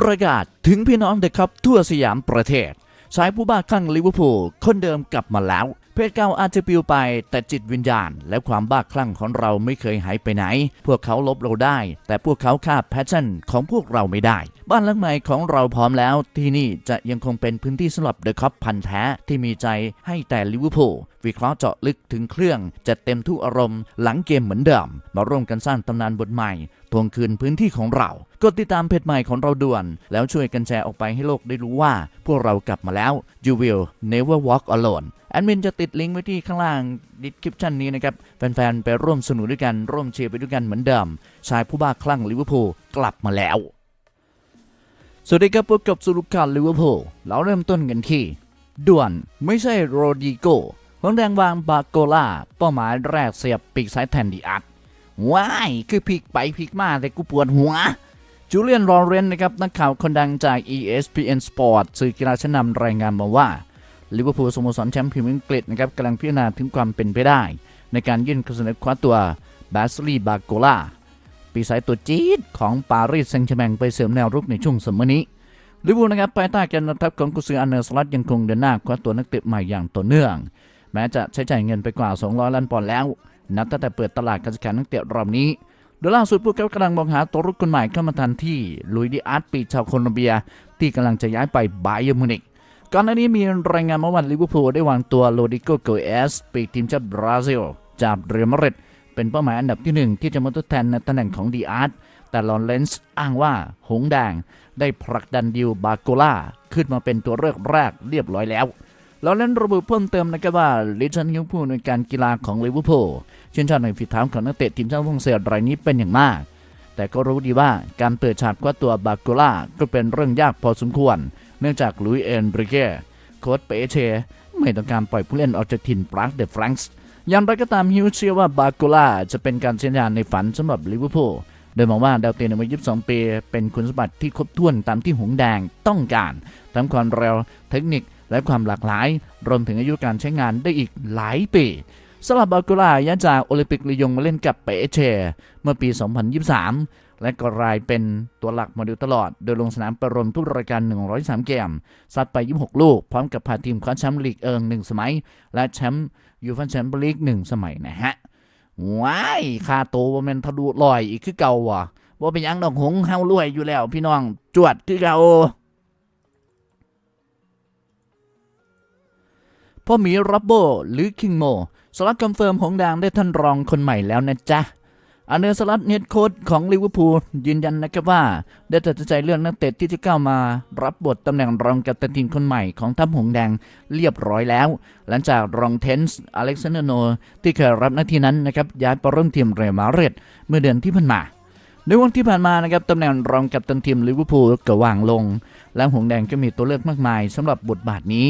ประกาศถึงพี่น้องเด็กครับทั่วสยามประเทศชายผู้บ้าคลั่งลิเวอร์พูลคนเดิมกลับมาแล้ว เพศเก่าอาจจะปลิวไป แต่จิตวิญญาณ และความบ้าคลั่งของเราไม่เคยหายไปไหน พวกเขาลบเราได้ แต่พวกเขาฆ่าแพชชั่นของพวกเราไม่ได้ บ้านหลังใหม่ของเราพร้อมแล้ว ที่นี่จะยังคงเป็นพื้นที่สำหรับเดอะคัพพันแท้ที่มีใจให้แต่ลิเวอร์พูลวิเคราะห์เจาะลึกถึงเครื่องจัดเต็มทุกอารมณ์หลังเกมเหมือนเดิม มาร่วมกันสร้างตำนานบทใหม่ทวงคืนพื้นที่ของเรา กดติดตามเพจใหม่ของเราด่วน แล้วช่วยกันแชร์ออกไปให้โลกได้รู้ว่า พวกเรากลับมาแล้ว You will never walk alone แอดมินจะติดลิงก์ไว้ที่ข้างล่างดิสคริปชันนี้นะครับ แฟนๆ ไปร่วมสนุกด้วยกัน ร่วมเชียร์ไปด้วยกันเหมือนเดิม ชายผู้บ้าคลั่งลิเวอร์พูลกลับมาแล้ว สวัสดีครับพบกับสุรุการลิเวอร์พูลเราเริ่มต้นกันที่ด่วนไม่ใช่โรดิโกหงแดงวางบาโกล่า เป้าหมายแรกเสียบปีกซ้ายแทนดีอัดว้ายคือพลิกไปพลิกมาแต่กูปวดหัว จูเลียนลอเรนนะครับ นักข่าวคนดังจาก ESPN Sport สื่อกีฬาชั้นนำรายงานมาว่าลิเวอร์พูลสโมสรแชมป์พรีเมียร์ลีกอังกฤษนะครับกำลังพิจารณาถึงความเป็นไปได้ ในการยื่นข้อเสนอคว้าตัวบาสลีบาโกล่า ปีสายตัวจี๊ดของปารีสแซงต์แชร์แมงไปเสริมแนวรุกในช่วงสมอนี้ลิเวอร์พูลนะครับภายใต้การนำทัพของกุซืออันเนอร์สลัดยังคงเดินหน้าคว้าตัวนักเตะใหม่อย่างต่อเนื่อง แม้จะใช้จ่ายเงินไปกว่า 200 ล้านปอนด์แล้ว นับตั้งแต่เปิดตลาดการซื้อขายนักเตะรอบนี้โดยล่าสุดพวกเขากำลังมองหาตัวรุกคนใหม่เข้ามาแทันที่ลุยดิอาร์ตปีชาวโคลอมเบีย ที่กำลังจะย้ายไปไบเยิร์มิวนิกก่อนหน้านี้มีรายงานมาว่าลิเวอร์พูลได้วางตัวโรดิโกโกเอสปีกทีมชาติบราซิลจากเรอัลมาดริด เป็นเป้าหมายอันดับที่หนึ่งที่จะมาทดแทนในตำแหน่งของดีอาร์ตแต่ลอนเลนส์อ้างว่าหงแดงได้ผลักดันดิวบาโกล่าขึ้นมาเป็นตัวเลือกแรกเรียบร้อยแล้วล้วเล่นระบุเพิ่มเติมนะครับว่าลิชันฮิวผู้ในการกีฬาของลิเวอร์พูลชื่นชอบในฝีเท้าของนักเตะทีมชาติฝรั่งเศสรายนี้เป็นอย่างมาก แต่ก็รู้ดีว่าการเปิดฉากคว้าตัวบาโกล่าก็เป็นเรื่องยากพอสมควร เนื่องจากลุยเอนริเก้โค้ชเปเชไม่ต้องการปล่อยผู้เล่นออกจากถิ่นปรากเดอะฟรังส์ อย่างไรก็ตามฮิวเชื่อว่าบาโกล่าจะเป็นการเชียนในฝันสำหรับลิเวอร์พูลโดยมองว่าดาวเตะในวัย 22 ปี เป็นคุณสมบัติที่ครบถ้วนตามที่หงแดงต้องการ ทั้งความเร็ว เทคนิค และความหลากหลาย รวมถึงอายุการใช้งานได้อีกหลายปีสำหรับบาโกล่าย้ายจากโอลิมปิกลียงมาเล่นกับเปเชเมื่อปี 2023 และก็รายเป็นตัวหลักมาโดยตลอด โดยลงสนามประรมทุกรายการ 103 เกม ซัดไป 26 ลูก พร้อมกับพาทีมคว้าแชมป์ลีกเอิงหนึ่งสมัย และแชมป์ยูฟ่าแชมเปี้ยนลีกหนึ่งสมัยนะฮะ ว้ายคาโตว่ามันทะลุลอยอีกคือเก่าว่ะว่าเป็นยังดอกหงเฮารวยอยู่แล้ว พี่น้อง จวดคือเก่าพ่อหมีรับโบหรือคิงโมสลัดคอนเฟิร์มหงแดงได้ท่านรองคนใหม่แล้วนะจ๊ะ อันเดอร์สลัดเฮดโค้ชของลิเวอร์พูลยืนยันนะครับว่า ได้ตัดสินใจเลือกนักเตะที่จะก้าวมา รับบทตำแหน่งรองกัปตันทีมคนใหม่ของทัพหงแดงเรียบร้อยแล้ว หลังจากรองเทนส์อเล็กซานเดอร์โน ที่เคยรับหน้าที่นั้นนะครับย้ายไปร่วมทีมเรอัลมาดริดเมื่อเดือนที่ผ่านมาในวันที่ผ่านมานะครับตำแหน่งรองกัปตันทีมลิเวอร์พูลก็ว่างลง และหงแดงก็มีตัวเลือกมากมายสำหรับบทบาทนี้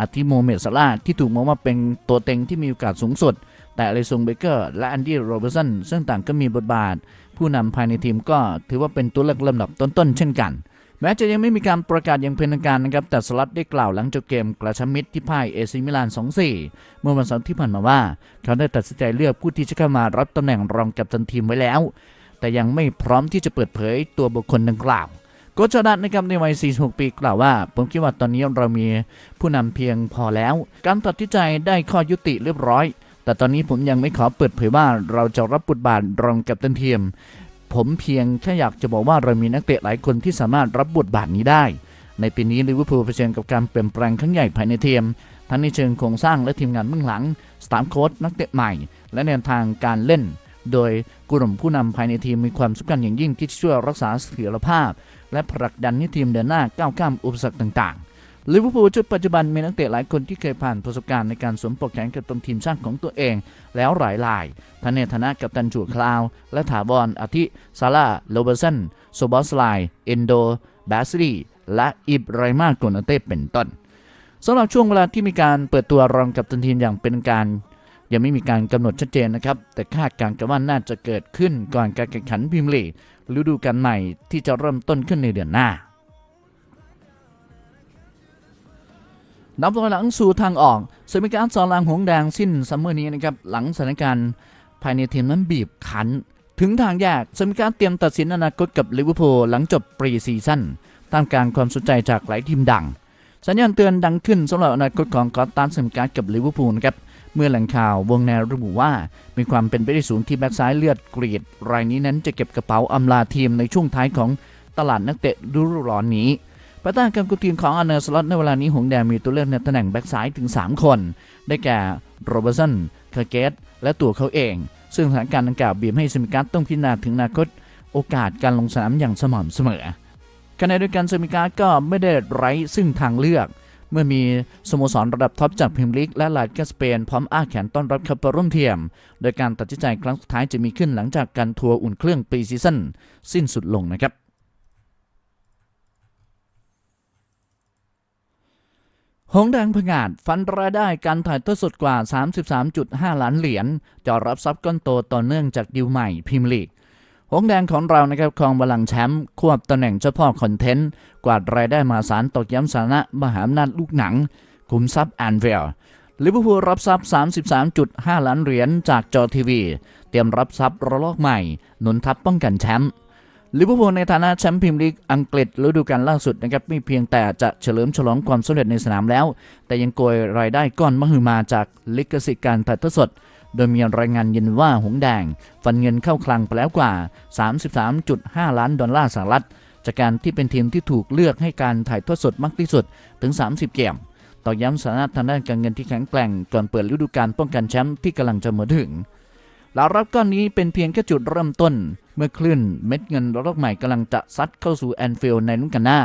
อาทิโมเมดซาลาที่ถูกมองว่าเป็นตัวเต็งที่มีโอกาสสูงสุด แต่อเลซงเบเกอร์และแอนดี้โรเบอร์สันซึ่งต่างก็มีบทบาท ผู้นำภายในทีมก็ถือว่าเป็นตัวเลือกลำดับต้นๆเช่นกันแม้จะยังไม่มีการประกาศอย่างเป็นทางการนะครับ แต่สลัดได้กล่าวหลังจบเกมกระชับมิตรที่พ่ายเอซิมิลาน 2-4 เมื่อวันเสาร์ที่ผ่านมาว่า เขาได้ตัดสินใจเลือกผู้ที่จะเข้ามารับตำแหน่งรองกัปตันทีมไว้แล้ว แต่ยังไม่พร้อมที่จะเปิดเผยตัวบุคคลดังกล่าวโกจดัตนะครับในวัย 46 ปีกล่าวว่า ผมคิดว่าตอนนี้เรามีผู้นำเพียงพอแล้ว การตัดสินใจได้ข้อยุติเรียบร้อย แต่ตอนนี้ผมยังไม่ขอเปิดเผยว่าเราจะรับบทบาทรองกัปตันทีม ผมเพียงแค่อยากจะบอกว่าเรามีนักเตะหลายคนที่สามารถรับบทบาทนี้ได้ ในปีนี้ลิเวอร์พูลเผชิญกับการเปลี่ยนแปลงครั้งใหญ่ภายในทีม ทั้งในเชิงโครงสร้างและทีมงานเบื้องหลัง สตาฟโค้ชนักเตะใหม่ และแนวทางการเล่น โดยกลุ่มผู้นำภายในทีมมีความสำคัญอย่างยิ่งที่ช่วยรักษาเสถียรภาพ และผลักดันให้ทีมเดินหน้าก้าวข้ามอุปสรรคต่างๆ ลิเวอร์พูลชุดปัจจุบันมีนักเตะหลายคนที่เคยผ่านประสบการณ์ในการสวมปลอกแขนกับตนทีมชาติของตัวเอง แล้วหลายรายทั้งในฐานะกัปตันจูคลาว และถาวรอาทิซาร่าโรเบอร์สันโซบอสไลเอนโดบาสลีและอิบไรมาโกนาเต้เป็นต้นสำหรับช่วงเวลาที่มีการเปิดตัวรองกัปตันทีมอย่างเป็นการ ยังไม่มีการกำหนดชัดเจนนะครับ แต่คาดการณ์กันว่าน่าจะเกิดขึ้นก่อนการแข่งขันพรีเมียร์ลีฤดูกาลใหม่ที่จะเริ่มต้นขึ้นในเดือนหน้า นับถอยหลังสู่ทางออกสมิการสอนรางหงแดงสิ้นซัมเมอร์นี้นะครับหลังสถานการณ์ภายในทีมนั้นบีบคั้น ถึงทางแยกสมิการเตรียมตัดสินอนาคตกับลิเวอร์พูลหลังจบปรีซีซั่นท่ามกางความสนใจจากหลายทีมดัง สัญญาณเตือนดังขึ้นสำหรับอนาคตของกอตตันสมิการกับลิเวอร์พูลนะครับเมื่อแหล่งข่าววงแนระบุว่า มีความเป็นไปได้สูงที่แบ็กซ้ายเลือดกรีด รายนี้นั้นจะเก็บกระเป๋าอำลาทีมในช่วงท้ายของตลาดนักเตะฤดูร้อนนี้ ประธานการกุทีมของอาร์เนอร์สล็อตในเวลานี้หงแดงมีตัวเลือกในตำแหน่งแบ็กซ้ายถึง 3 คน ได้แก่โรเบอร์สันเคอร์เกตและตัวเขาเอง ซึ่งสถานการณ์ดังกล่าวบีบให้สมิการต้องพิจารณาถึงอนาคตโอกาสการลงสนามอย่างสม่ำเสมอขณะเดียวกันสมิการก็ไม่ได้ไร้ซึ่งทางเลือก เมื่อมีสโมสรระดับท็อปจากพรีเมียร์ลีกและลาลิกาสเปนพร้อมอ้าแขนต้อนรับเข้าปร่วมเทียม โดยการตัดสินใจครั้งสุดท้ายจะมีขึ้นหลังจากการทัวร์อุ่นเครื่องปีซีซั่นสิ้นสุดลงนะครับ หงแดงผงาดฟันรายได้การถ่ายทอดสดกว่า 33.5 ล้านเหรียญจะรับทรัพย์ก้อนโตต่อเนื่องจากดีลใหม่พรีเมียร์ลีกหงแดงของเรานะครับครองบัลลังก์แชมป์ควบตำแหน่งเจ้าพ่อคอนเทนต์ กวาดรายได้มาศาลตกย้ำสานะมหาอำนาจลูกหนัง คุมทรัพย์แอนเวลลิเวอร์พูลรับทรัพย์ 33.5 ล้านเหรียญจากจอทีวี เตรียมรับทรัพย์ระลอกใหม่หนุนทัพป้องกันแชมป์ ลิเวอร์พูลในฐานะแชมป์พรีเมียร์ลีกอังกฤษฤดูกาลล่าสุดนะครับไม่เพียงแต่จะเฉลิมฉลองความสำเร็จในสนามแล้ว แต่ยังโกยรายได้ก้อนมหึมาจากลิขสิทธิ์การถ่ายทอดสด โดยมีรายงานยืนว่าหงแดง ฟันเงินเข้าคลังไปแล้วกว่า 33.5 ล้านดอลลาร์สหรัฐ จากการที่เป็นทีมที่ถูกเลือกให้การถ่ายทอดสดมากที่สุดถึง 30 เกมต่อย้ำสถานะทางด้านการเงินที่แข็งแกร่งก่อนเปิดฤดูกาลป้องกันแชมป์ที่กำลังจะมาถึง รายรับก้อนนี้เป็นเพียงแค่จุดเริ่มต้น เมื่อคลื่นเม็ดเงินระลอกใหม่กำลังจะซัดเข้าสู่แอนฟิลด์ในรุ่นกันหน้า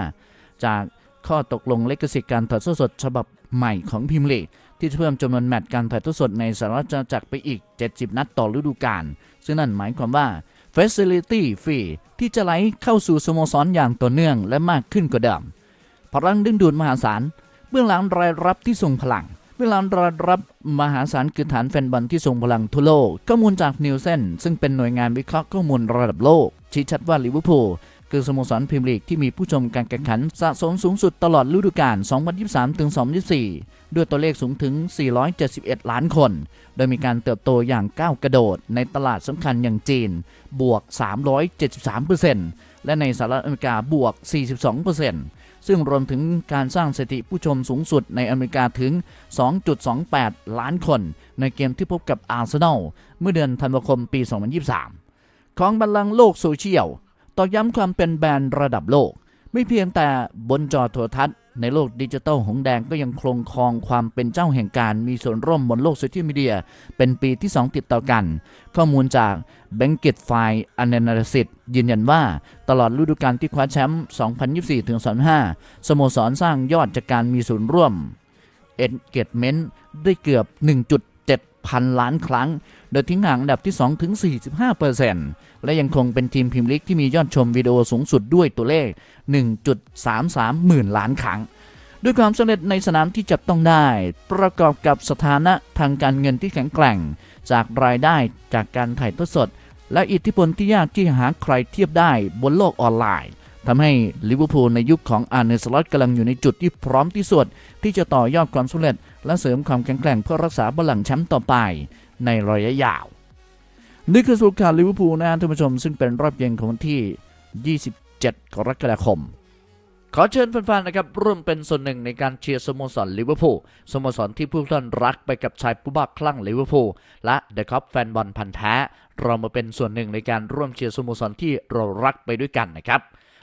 จากข้อตกลงเลกสิทธิ์การถ่ายทอดสดฉบับใหม่ของพรีเมียร์ลีกที่จะเพิ่มจำนวนแมตช์การถ่ายทอดสดในสหรัฐอาณาจักรไปอีก 70 นัดต่อฤดูกาลซึ่งนั่นหมายความว่า Facility Fee ที่จะไหลเข้าสู่สโมสรอย่างต่อเนื่องและมากขึ้นกว่าเดิมพลังดึงดูดมหาศาลเบื้องหลังรายรับที่ทรงพลัง เบื้องหลังรายรับมหาศาลคือฐานแฟนบอลที่ทรงพลังทั่วโลก ข้อมูลจากนิวเซนซึ่งเป็นหน่วยงานวิเคราะห์ข้อมูลระดับโลก ชี้ชัดว่าลิเวอร์พูลคือสโมสรพรีเมียร์ลีกที่มีผู้ชมการแข่งขันสะสมสูงสุดตลอดฤดูกาล 2023-2024 ด้วยตัวเลขสูงถึง 471 ล้านคน โดยมีการเติบโตอย่างก้าวกระโดดในตลาดสำคัญอย่างจีน บวก 373%และในสหรัฐอเมริกาบวก 42% ซึ่งรวมถึงการสร้างสถิติผู้ชมสูงสุดในอเมริกาถึง 2.28 ล้านคน ในเกมที่พบกับอาร์เซนอลเมื่อเดือนธันวาคมปี 2023 ของบัลลังก์โลกโซเชียลตอกย้ำความเป็นแบรนด์ระดับโลก ไม่เพียงแต่บนจอโทรทัศน์ในโลกดิจิตอลหงแดงก็ยังคงครองความเป็นเจ้าแห่งการมีส่วนร่วมบนโลกโซเชียลมีเดีย เป็นปีที่ 2 ติดต่อกัน ข้อมูลจาก b a n k e t f i อ a n a l y s i s ยืนยันว่าตลอดฤดูกาลที่คว้าแชมป์ 2024-2025 สโมสรสร้างยอดจากการมีส่วนร่วม engagement ได้เกือบ 1 พันล้านครั้ง โดยทิ้งห่างอันดับที่ 2 ถึง 45%และยังคงเป็นทีมพิมพ์ลิกที่มียอดชมวิดีโอสูงสุดด้วยตัวเลข 1.33 หมื่นล้านครั้ง ด้วยความสำเร็จในสนามที่จับต้องได้ ประกอบกับสถานะทางการเงินที่แข็งแกร่ง จากรายได้จากการถ่ายทอดสด และอิทธิพลที่ยากที่หาใครเทียบได้บนโลกออนไลน์ ทำให้ลิเวอร์พูลในยุคของอาร์เนสล็อตกำลังอยู่ในจุดที่พร้อมที่สุด ที่จะต่อยอดความสำเร็จ และเสริมความแข็งแกร่งเพื่อรักษาบัลลังก์แชมป์ต่อไปในระยะยาว นี่คือสรุปข่าวลิเวอร์พูลนะท่านผู้ชม ซึ่งเป็นรอบเย็นของวันที่ 27 กรกฎาคมขอเชิญแฟนๆนะครับร่วมเป็นส่วนหนึ่งในการเชียร์สโมสรลิเวอร์พูลสโมสรที่ผู้ท่านรักไปกับชายผู้บ้าคลั่งลิเวอร์พูลและเดอะคัพแฟนบอลพันธ์แท้ เรามาเป็นส่วนหนึ่งในการร่วมเชียร์สโมสรที่เรารักไปด้วยกันนะครับ